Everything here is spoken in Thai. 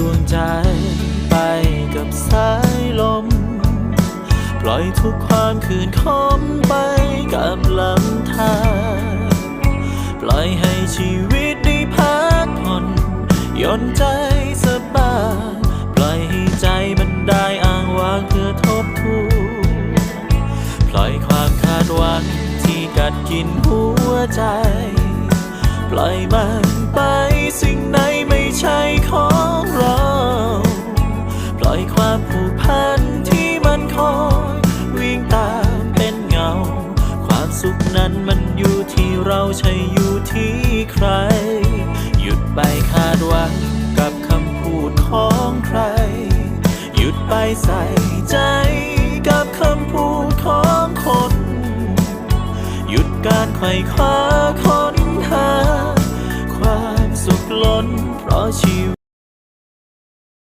ดวงใจ ไปกับสายลม ปล่อยทุกความคืนคมไปกับลำธารปล่อยให้ชีวิตได้พักผ่อนย่อนใจสบายปล่อยให้ใจมันได้อ้างว้างเพื่อทบทวนปล่อยความคาดหวังที่กัดกินหัวใจ ปล่อยมันไปสิ่งไหน ความผูกพันที่มันคอยวิ่งตามเป็นเงา ความสุขนั้นมันอยู่ที่เราใช่อยู่ที่ใคร หยุดไปคาดหวังกับคำพูดของใคร หยุดไปใส่ใจกับคำพูดของคน หยุดการไขว่คว้าค้นหา ความสุขล้นเพราะชี